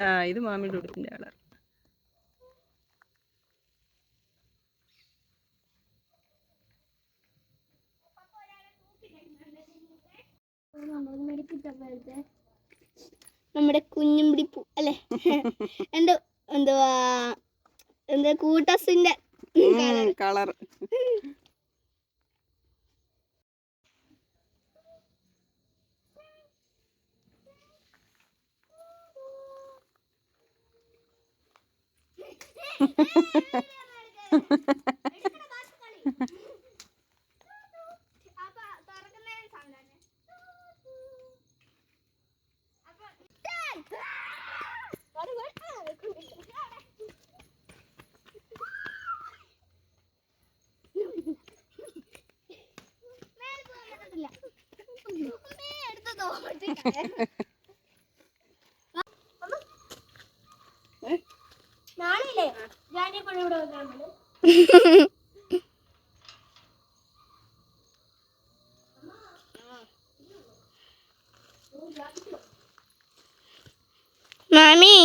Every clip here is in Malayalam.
ആ ഇത് മാമിയുടെ ഉടുപ്പിന്റെ കളർ. നമ്മുടെ കുഞ്ഞും പൂ അല്ലെ? എന്തോ എന്തുവാ എന്താ കൂട്ടസിന്റെ കളർ. നാളെ ഞാനിപ്പോഴും ഇവിടെ വന്നു മാമി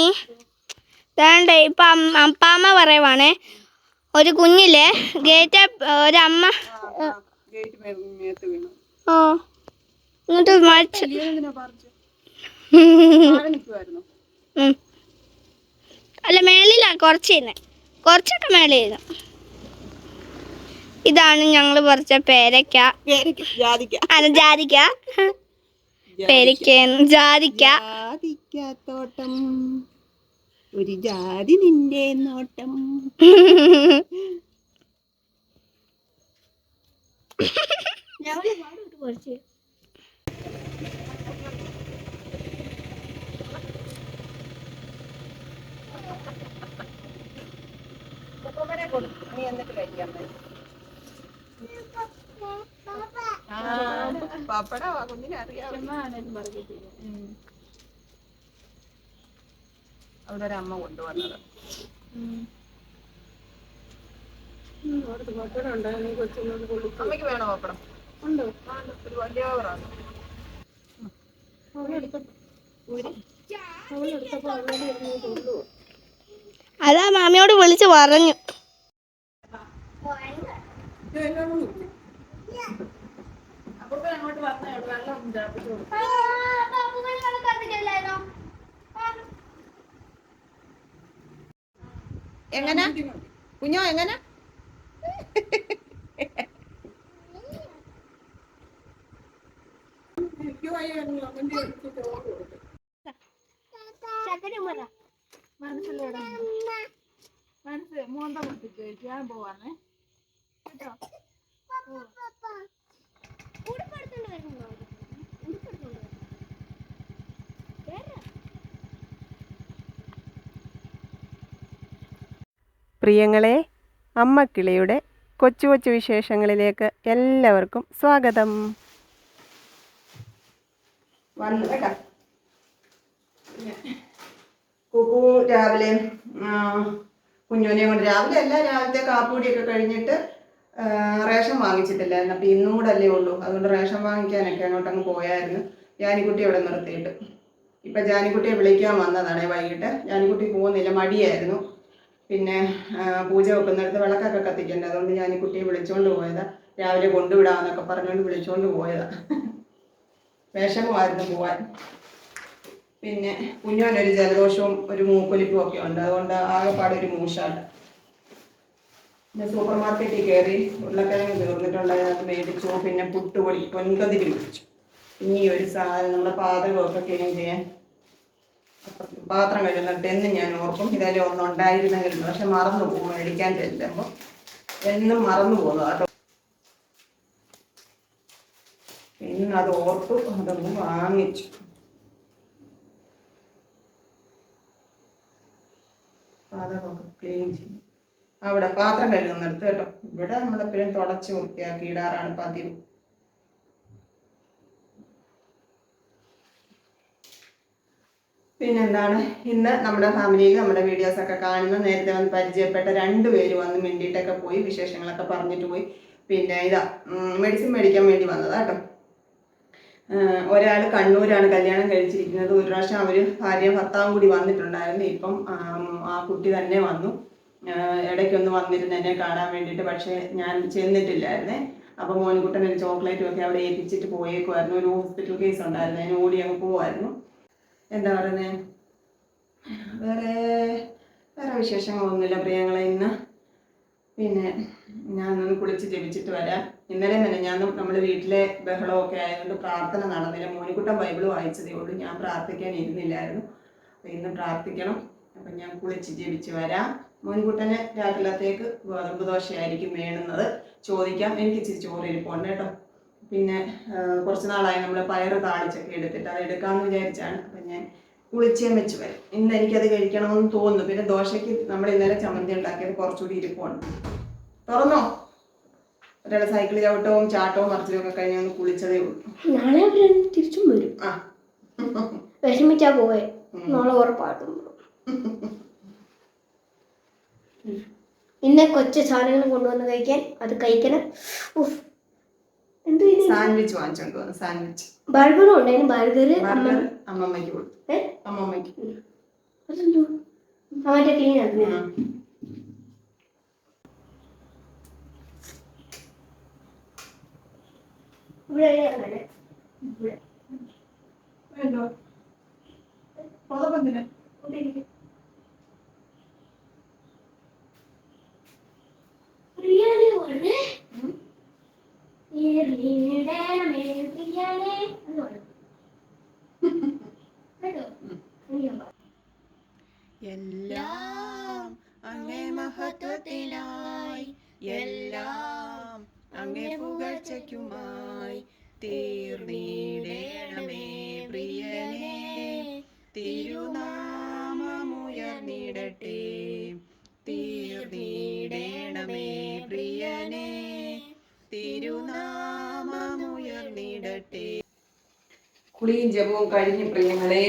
വേണ്ട ഇപ്പൊ അമ്മ- അപ്പാമ്മ പറയുവാണേ ഒരു കുഞ്ഞില്ലേ ഗേറ്റ് ഒരമ്മ ഓ ഇങ്ങോട്ട് മരിച്ചു. അല്ല മേളിലാ കുറച്ച് കുറച്ചൊക്കെ മേളിരുന്നു ഇതാണ് ഞങ്ങൾ പറിച്ച പേരക്ക ജാതിക്ക. അല്ല ജാതിക്ക. പേരയ്ക്ക ജാതിക്ക. ജാതിക്കാത്തോട്ടം ഒരു ജാതി നിന്റെ നോട്ടം. നീ അവിടെ ഒരു അമ്മ കൊണ്ടുവന്നത് അമ്മയ്ക്ക് ഒരു വലിയ അതാ മാമിയോട് വിളിച്ച് പറഞ്ഞു അപ്പൊ അങ്ങോട്ട് വന്നേ വെള്ളം തിളപ്പിച്ച് കൊടുക്കും. എങ്ങനെ? കുഞ്ഞോ എങ്ങനെ? മനസ്സ് മോന്ത മുട്ടിച്ച് ഞാൻ പോവാന്നേ പ്രിയങ്ങളെ അമ്മക്കിളിയുടെ കൊച്ചു കൊച്ചു വിശേഷങ്ങളിലേക്ക് എല്ലാവർക്കും സ്വാഗതം. കുക്കു രാവിലെ കുഞ്ഞുനെ കൊണ്ട് രാവിലെ അല്ല രാവിലത്തെ കാപ്പൂടിയൊക്കെ കഴിഞ്ഞിട്ട് റേഷൻ വാങ്ങിച്ചിട്ടില്ലായിരുന്നു. അപ്പം ഇന്നും കൂടെ അല്ലേ ഉള്ളൂ. അതുകൊണ്ട് റേഷൻ വാങ്ങിക്കാനൊക്കെ അങ്ങോട്ട് അങ്ങ് പോയായിരുന്നു. ജാനിക്കുട്ടി അവിടെ നിർത്തിയിട്ട്. ഇപ്പം ജാനിക്കുട്ടിയെ വിളിക്കാൻ വന്നതാണ് വൈകിട്ട്. ജാനിക്കുട്ടി പോകുന്നില്ല മടിയായിരുന്നു. പിന്നെ പൂജ വെക്കുന്നിടത്ത് വിളക്കൊക്കെ കത്തിക്കണ്ടേ? അതുകൊണ്ട് ഞാൻ ഈ കുട്ടിയെ വിളിച്ചുകൊണ്ട് പോയതാ. രാവിലെ കൊണ്ടുവിടാമെന്നൊക്കെ പറഞ്ഞുകൊണ്ട് വിളിച്ചുകൊണ്ട് പോയതാ. വിഷമമായിരുന്നു പോവാൻ. പിന്നെ കുഞ്ഞോനൊരു ജലദോഷവും ഒരു മൂക്കൊലിപ്പും ഒക്കെ ഉണ്ട്. അതുകൊണ്ട് ആകെപ്പാടെ ഒരു മൂശാണ് പിന്നെ സൂപ്പർ മാർക്കറ്റിൽ കയറി ഉരുളക്കിഴങ്ങ് തീർന്നിട്ടുണ്ട്. അതിനകത്ത് മേടിച്ചു. പിന്നെ പുട്ടുപൊടി പൊൻകതിരി മേടിച്ചു ഇനി ഒരു സാധനം നമ്മുടെ പാചകമൊക്കെ ക്ലീൻ ചെയ്യാൻ പാത്രം കഴുകുന്നിട്ട് എന്നും ഞാൻ ഓർക്കും. ഇതായാലും ഒന്നും ഉണ്ടായിരുന്നെങ്കിൽ പക്ഷെ മറന്നു പോകും. മേടിക്കാൻ ചെല്ലുമ്പോൾ എന്നും മറന്നു പോകുന്നു കേട്ടോ. അത് ഓർത്തു അതൊന്ന് വാങ്ങിച്ചു. ക്ലീൻ ചെയ്യും അവിടെ പാത്രം കഴുകുന്നിടത്ത് കേട്ടോ. ഇവിടെ നമ്മളെപ്പോഴും തുടച്ച് വൃത്തിയാക്കി ഇടാറാണ് പതിവ്. പിന്നെന്താണ്? ഇന്ന് നമ്മുടെ ഫാമിലിയിൽ നമ്മുടെ വീഡിയോസ് ഒക്കെ കാണുന്ന നേരത്തെ വന്ന് പരിചയപ്പെട്ട രണ്ടുപേര് വന്ന് മിണ്ടിയിട്ടൊക്കെ പോയി വിശേഷങ്ങളൊക്കെ പറഞ്ഞിട്ട് പോയി. പിന്നെ ഇതാ മെഡിസിൻ മേടിക്കാൻ വേണ്ടി വന്നതാ കേട്ടോ. ഒരാൾ കണ്ണൂരാണ് കല്യാണം കഴിച്ചിരിക്കുന്നത്. ഒരു പ്രാവശ്യം അവർ ഭാര്യ ഭർത്താവും കൂടി വന്നിട്ടുണ്ടായിരുന്നു. ഇപ്പം ആ കുട്ടി തന്നെ വന്നു. ഇടയ്ക്കൊന്ന് വന്നിരുന്നു എന്നെ കാണാൻ വേണ്ടിയിട്ട് പക്ഷേ ഞാൻ ചെന്നിട്ടില്ലായിരുന്നേ. അപ്പം മോൻകുട്ടൻ ഒരു ചോക്ലേറ്റും ഒക്കെ അവിടെ ഏൽപ്പിച്ചിട്ട് പോയേക്കുമായിരുന്നു ഒരു ഹോസ്പിറ്റൽ കേസ് ഉണ്ടായിരുന്നു അതിന് ഓടി അങ്ങ് പോവായിരുന്നു. എന്താ പറയുന്നത് വേറെ വേറെ വിശേഷങ്ങളൊന്നുമില്ല പ്രിയങ്ങളെ. ഇന്ന് പിന്നെ ഞാൻ ഒന്ന് കുളിച്ച് ജപിച്ചിട്ട് വരാം. ഇന്നലെ തന്നെ ഞാൻ നമ്മൾ വീട്ടിലെ ബഹളമൊക്കെ ആയതുകൊണ്ട് പ്രാർത്ഥന നടന്നില്ല. മോനിക്കുട്ടൻ ബൈബിൾ വായിച്ചതേ ഉള്ളൂ. ഞാൻ പ്രാർത്ഥിക്കാൻ ഇരുന്നില്ലായിരുന്നു. അപ്പം ഇന്ന് പ്രാർത്ഥിക്കണം. അപ്പം ഞാൻ കുളിച്ച് ജപിച്ച് വരാം. മോനിക്കുട്ടന് രാത്രിലത്തേക്ക് ഗോതമ്പ് ദോശയായിരിക്കും വേണുന്നത്. ചോദിക്കാം. എനിക്ക് ഇച്ചിരി ചോറ് ഇരിപ്പുണ്ട് കേട്ടോ. പിന്നെ കുറച്ച് നാളായി നമ്മൾ പയറ് താളിച്ചൊക്കെ എടുത്തിട്ട് അത് എടുക്കാമെന്ന് വിചാരിച്ചാണ്. അപ്പം ഞാൻ കുളിച്ചേം വെച്ച് വരും. ഇന്ന് എനിക്കത് കഴിക്കണമെന്ന് തോന്നുന്നു. പിന്നെ ദോശയ്ക്ക് നമ്മൾ ഇന്നലെ ചമ്മന്തി ഉണ്ടാക്കിയത് കുറച്ചുകൂടി ഇരിപ്പുണ്ട്. തുറന്നോ? ഒരാൾ സൈക്കിൾ ചവിട്ടവും ചാട്ടവും മറിച്ചതും ഒക്കെ കഴിഞ്ഞ് ഒന്ന് കുളിച്ചതേ ഉള്ളൂ. നാളെ തിരിച്ചും വരും. ആ. വിഷമിച്ചാ പോയെ. നാളെ ഉറപ്പായിട്ടും ഇന്നെ ഇന്ന് കൊച്ചു സാധനങ്ങൾ കൊണ്ടുവന്ന് കഴിക്കാൻ. അത് കഴിക്കണം. ഉഫ്. എന്ത് സാൻഡ്വിച്ച് വാങ്ങിച്ചോണ്ട് വന്നു സാൻഡ്വിച്ച് ബർഗറും ഉണ്ടായിരുന്നു. ബർഗർ അമ്മ ബർഗർ അമ്മമ്മയ്ക്ക് കൊടുത്തു. ഏ? അമ്മമ്മയ്ക്ക്. അതെന്തോ അവന്റെ ക്ലീൻ ആക്കുന്നു. ഉം. ഇവിടെ അങ്ങനെ. ഇവിടെ. വേണ്ടോ? പുതപ്പെന്തിനാ? കുളിയും ജപവും കഴിഞ്ഞ് പ്രിയങ്ങളെ.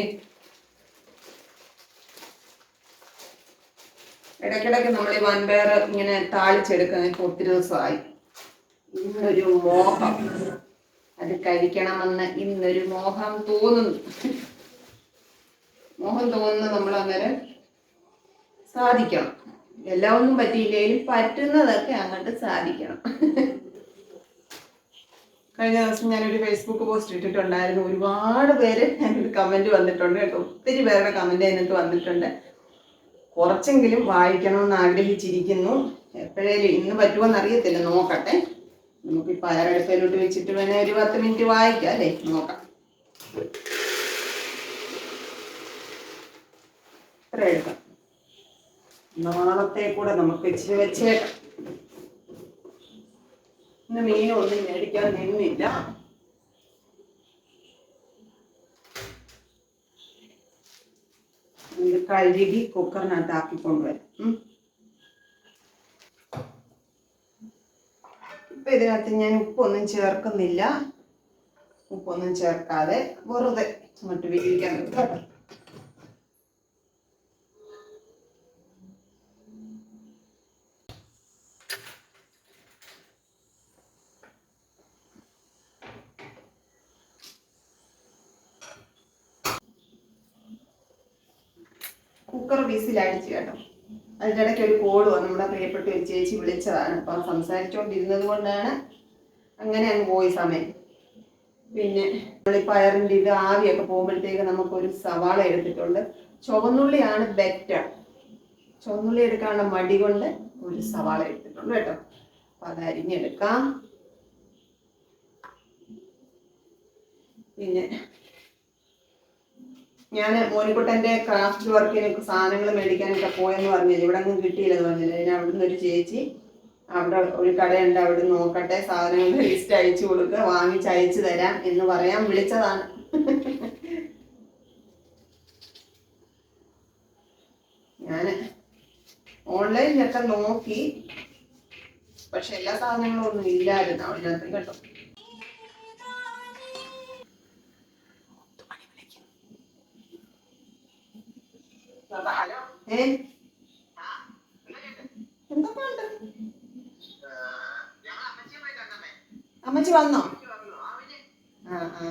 ഇടയ്ക്കിടയ്ക്ക് നമ്മൾ ഈ വൻപയർ ഇങ്ങനെ താളിച്ചെടുക്കുന്ന ഇപ്പൊ ഒത്തിരി ദിവസമായി ഇന്നൊരു മോഹം. അത് കഴിക്കണമെന്ന് ഇന്നൊരു മോഹം തോന്നുന്നു. മോഹം തോന്നുന്നത് നമ്മൾ അങ്ങനെ സാധിക്കണം. എല്ലാം ഒന്നും പറ്റിയില്ലെങ്കിലും പറ്റുന്നതൊക്കെ അങ്ങോട്ട് സാധിക്കണം. കഴിഞ്ഞ ദിവസം ഞാനൊരു ഫേസ്ബുക്ക് പോസ്റ്റ് ഇട്ടിട്ടുണ്ടായിരുന്നു. ഒരുപാട് പേര് അതിനൊരു കമന്റ് വന്നിട്ടുണ്ട് കേട്ടോ. ഒത്തിരി പേരുടെ കമന്റ് അതിനകത്ത് വന്നിട്ടുണ്ട്. കുറച്ചെങ്കിലും വായിക്കണമെന്ന് ആഗ്രഹിച്ചിരിക്കുന്നു. എപ്പോഴേലും ഇന്ന് പറ്റുമോന്ന് അറിയത്തില്ല. നോക്കട്ടെ. നമുക്കിപ്പോൾ ഈ പയറെടുപ്പയിലോട്ട് വെച്ചിട്ട് വേണേ ഒരു പത്ത് മിനിറ്റ് വായിക്കാം അല്ലേ? നോക്കാം. ഇത്ര എടുക്കാം. നാളത്തെ കൂടെ നമുക്ക് ഇച്ചിരി വെച്ചേക്കാം. ഇന്ന് ഒന്നും മേടിക്കാൻ നിന്നില്ല. കഴുകി കുക്കറിനകത്ത് ആക്കിക്കൊണ്ടുവരും. ഇപ്പൊ ഇതിനകത്ത് ഞാൻ ഉപ്പൊന്നും ചേർക്കുന്നില്ല. ഉപ്പൊന്നും ചേർക്കാതെ വെറുതെ അങ്ങോട്ട് വിരിക്കാൻ വെക്കാം കുക്കർ വിസിലടിച്ച് കേട്ടോ. അതിന്റെ ഇടയ്ക്ക് ഒരു കോൾ വന്നു. നമ്മുടെ പ്രിയപ്പെട്ട ഒരു ചേച്ചി വിളിച്ചതാണ്. അപ്പം സംസാരിച്ചുകൊണ്ടിരുന്നത് കൊണ്ടാണ് അങ്ങനെ അങ്ങ് പോയി സമയം. പിന്നെ നമ്മളീ പയറിന്റെ ഇത് ആവിയൊക്കെ പോകുമ്പോഴത്തേക്ക് നമുക്കൊരു സവാള എടുത്തിട്ടുണ്ട്. ചുവന്നുള്ളിയാണ് ബെറ്റർ. ചുവന്നുള്ളി എടുക്കാനുള്ള മടി കൊണ്ട് ഒരു സവാള എടുത്തിട്ടുണ്ട് കേട്ടോ. അപ്പം അത് അരിഞ്ഞെടുക്കാം. പിന്നെ ഞാൻ മോനിക്കുട്ടന്റെ ക്രാഫ്റ്റ് വർക്കിനൊക്കെ സാധനങ്ങൾ മേടിക്കാനൊക്കെ പോയെന്ന് പറഞ്ഞില്ല? ഇവിടെ ഒന്നും കിട്ടിയില്ലെന്ന് പറഞ്ഞില്ല? ഞാൻ അവിടുന്ന് ഒരു ചേച്ചി അവിടെ ഒരു കടയുണ്ട് അവിടെ നോക്കട്ടെ സാധനങ്ങൾ ലിസ്റ്റ് അയച്ചു കൊടുക്ക വാങ്ങിച്ച് അയച്ചു തരാം എന്ന് പറയാൻ വിളിച്ചതാണ്. ഞാൻ ഓൺലൈനിലൊക്കെ നോക്കി പക്ഷെ എല്ലാ സാധനങ്ങളും ഒന്നും ഇല്ലായിരുന്നു അവിടെ കേട്ടോ. അമ്മച്ചി വന്നോ? ആ ആ.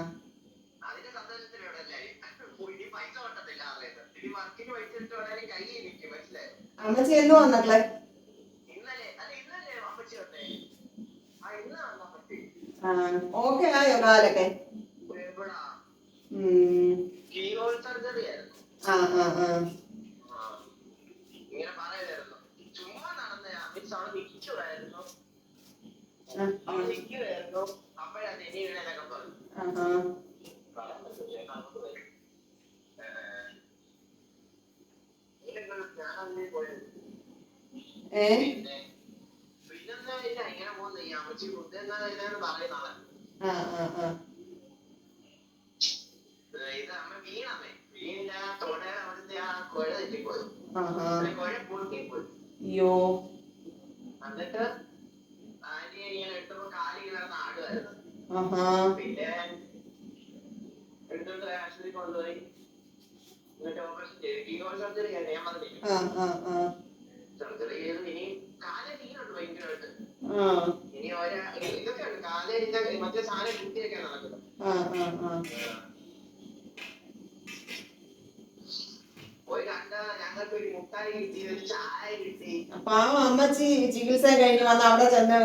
അമ്മച്ചി എന്ന് വന്നിട്ടില്ലേ ഓക്കെ ആയോ കാലൊക്കെ ആ ആ ആ. നമുക്ക് വരും ഏഹ്. ഇല്ലെങ്കിൽ ഞാനതിലേ പോയത് ഏ പിന്നെ പിന്നെന്താ ഇല്ല ഇങ്ങനെ പോകുന്നു ഈ അമ്മച്ചി ഫുഡ് എന്നാ ഇല്ലെന്ന് പറയുന്ന ആളാ ആ ആ ആ ഇത് അമ്മ വീണമ്മേ വീണില്ല തൊട അവിടുത്തെ ആ കുഴ തെറ്റിപ്പോയി കുഴ പൊട്ടിപ്പോയി അയ്യോ എന്നിട്ട് ആന്റി ഇങ്ങനെ എടുത്തപ്പോ കാലി കിടന്ന് ആടുമായിരുന്നു പിന്നെ എടുത്തോണ്ട് ആശുപത്രി കൊണ്ടുപോയി. എന്നിട്ട് ഓപ്പറേഷൻ ചെയ്തു. കീഹോൾ സർജറി ഞാൻ പറഞ്ഞില്ല? സർജറി ചെയ്തു ഇനി കാൽ നീരുണ്ട് ഭയങ്കരമായിട്ട്. ഇനി ഒരാ ഇതൊക്കെയുണ്ട് കാൽ മറ്റേ സാധനം കുത്തിയൊക്കെ നടക്കുന്നത് ആ ആ ആ ഒരു കണ്ട ഞങ്ങൾക്ക് ആ മുട്ടായി കിട്ടി ഒരു ചായ കിട്ടി പാവം അമ്മച്ചി ചികിത്സ കഴിഞ്ഞ് വന്ന് അവിടെ ചെന്ന്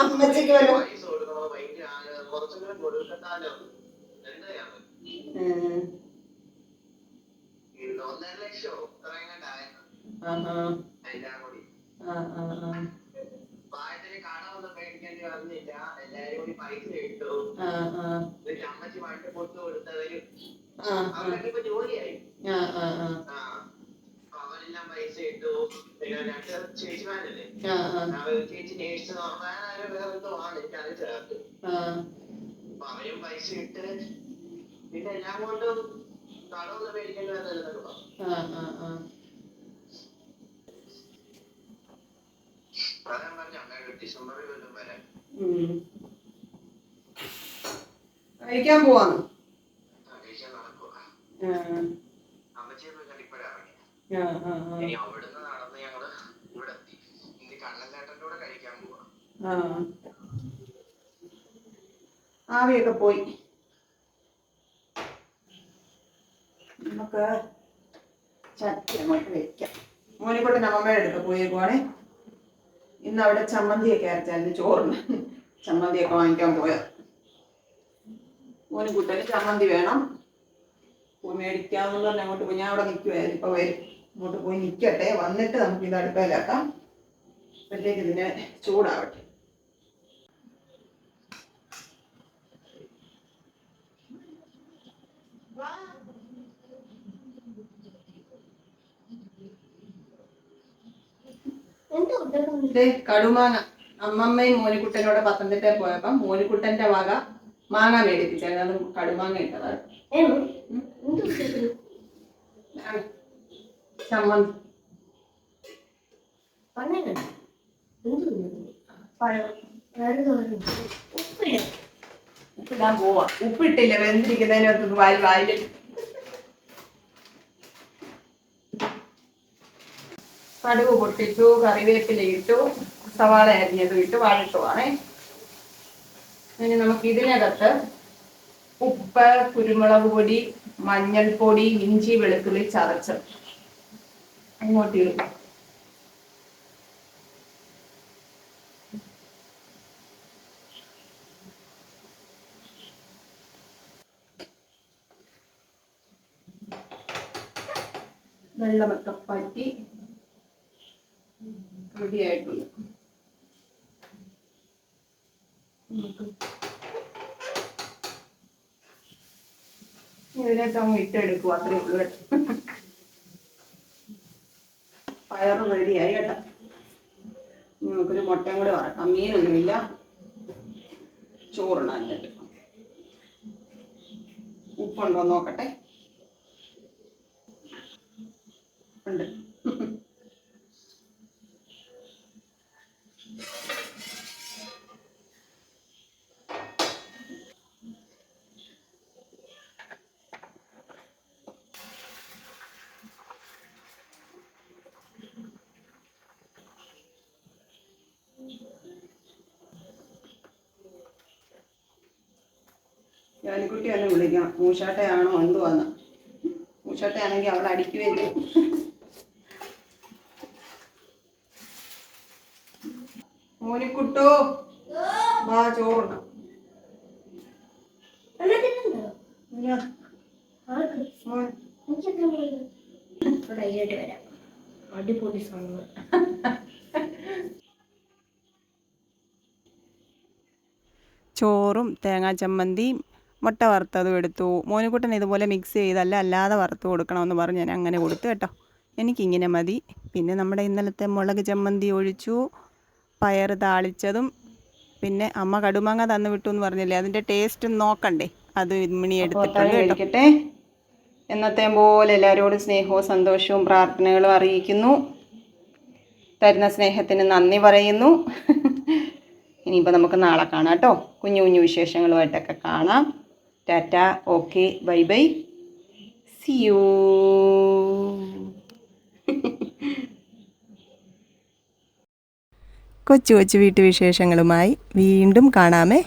അമ്മച്ചിക്ക് ആ- ആ ആ. ആ അമ്മച്ചി കൊടുത്തവരും ആ അവരൊക്കെ ഇപ്പൊ ജോലിയായി ചേച്ചിമാരല്ലേ? ആ ആ. അവർ ചേച്ചി നേഴ്സ് വേറെ വേറെ എന്തോ ആണ് അത് ചേർത്ത് ആ. അപ്പൊ അവരും പൈസ ഇട്ട് പിന്നെ എല്ലാം കൊണ്ടും കടമൊന്നും മേടിക്കേണ്ടി വന്നിരുന്നല്ലോ ആ ആ ആ. അതാണ് പറഞ്ഞ അമ്മയുടെ ഡിസംബറിൽ കൊല്ലം വരാൻ. ഉം. കഴിക്കാൻ പോവാന്ന് അപേക്ഷ നടക്കുക അമ്മച്ചിയെ പോയി കണ്ടിപ്പോഴാ ഇറങ്ങി ആ ആ ആ. ഇനി നടന്ന് ഞങ്ങൾ ഇവിടെ എത്തി ഇനി കണ്ണൻചേട്ടന്റെ കൂടെ കഴിക്കാൻ പോവാ ആ ആവിയൊക്കെ പോയി. നമുക്ക് ചട്ടി അങ്ങോട്ട് വെക്കാം. മോനിക്കോട്ടെ അമ്മമ്മയുടെ അടുത്ത് പോയേക്കുവാണേ. ഇന്ന് അവിടെ ചമ്മന്തിയൊക്കെ അരച്ചായിരുന്നു ചോറിന്. ചമ്മന്തിയൊക്കെ വാങ്ങിക്കാൻ പോയത്. മോനിക്കുട്ടന് ചമ്മന്തി വേണം. പോയി മേടിക്കാമെന്ന് പറഞ്ഞ് അങ്ങോട്ട് പോയി. ഞാൻ അവിടെ നിൽക്കുവായിരുന്നു. ഇപ്പൊ വരും. അങ്ങോട്ട് പോയി നിൽക്കട്ടെ. വന്നിട്ട് നമുക്ക് ഇത് അടുപ്പയിലാക്കാം അപ്പോഴത്തേക്ക് ഇതിന് ചൂടാവട്ടെ. കടുമാങ്ങ. അമ്മമ്മയും മോനിക്കുട്ടനോട് പത്തനംതിട്ട പോയപ്പോ മോനിക്കുട്ടന്റെ വക മാങ്ങ മേടിപ്പിച്ചായിരുന്നു അത് കടുമാങ്ങ ഇട്ടതാണ്. ചമ്മന്തി. ഉപ്പിടാൻ പോവാ. ഉപ്പിട്ടില്ല വെന്തിരിക്കുന്നതിനകത്ത് വായിൽ വായിൽ കടുക് പൊട്ടിച്ചു കറിവേപ്പില ഇട്ടു സവാള അരിഞ്ഞത് ഇട്ട് വഴട്ടുവാണേ ഇനി നമുക്ക് ഇതിനകത്ത് ഉപ്പ് കുരുമുളക് പൊടി മഞ്ഞൾപ്പൊടി ഇഞ്ചി വെളുത്തുള്ളി ചതച്ച് അങ്ങോട്ട് വെള്ളമൊക്കെ പറ്റി റെഡി ആയിട്ടുണ്ട് ഇതിനൊക്കെ അങ്ങ് ഇട്ടെടുക്കും അത്രേ ഉള്ളൂ കേട്ടോ. റെഡിയായി കേട്ടോ. നമുക്കൊരു മുട്ടയും കൂടെ വറക്കാം. മീനൊന്നുമില്ല ചോറിനായിട്ട് ഉപ്പുണ്ടോ നോക്കട്ടെ. ജാനിക്കുട്ടി തന്നെ വിളിക്കാം. മൂശാട്ടയാണോ എന്തുവാന്ന്. മൂശാട്ടയാണെങ്കിൽ അവൾ അടിക്കുകയും ചെയ്യും മോനിക്കുട്ടോ. വാ ചോറുണ്ട ചോറും തേങ്ങാ ചമ്മന്തിയും മുട്ട വറുത്തതും എടുത്തു. മോനുകുട്ടൻ ഇതുപോലെ മിക്സ് ചെയ്തല്ല അല്ലാതെ വറുത്ത് കൊടുക്കണമെന്ന് പറഞ്ഞ്. ഞാൻ അങ്ങനെ കൊടുത്തു കേട്ടോ. എനിക്കിങ്ങനെ മതി. പിന്നെ നമ്മുടെ ഇന്നലത്തെ മുളക് ചമ്മന്തി ഒഴിച്ചു. പയർ താളിച്ചതും. പിന്നെ അമ്മ കടുമാങ്ങ തന്നു വിട്ടു എന്ന് പറഞ്ഞില്ലേ? അതിന്റെ ടേസ്റ്റ് നോക്കണ്ടേ? അത് ഇമ്മിണി എടുത്തിട്ടുണ്ട് എന്നത്തെ പോലെ എല്ലാവരോടും സ്നേഹവും സന്തോഷവും പ്രാർത്ഥനകളും അറിയിക്കുന്നു. തരുന്ന സ്നേഹത്തിന് നന്ദി പറയുന്നു. ഇനിയിപ്പോൾ നമുക്ക് നാളെ കാണാം കേട്ടോ. കുഞ്ഞു കുഞ്ഞു വിശേഷങ്ങളുമായിട്ടൊക്കെ കാണാം. Tata okay bye bye. See you കൊച്ചു കൊച്ചു വീട്ടുവിശേഷങ്ങളുമായി വീണ്ടും കാണാമേ.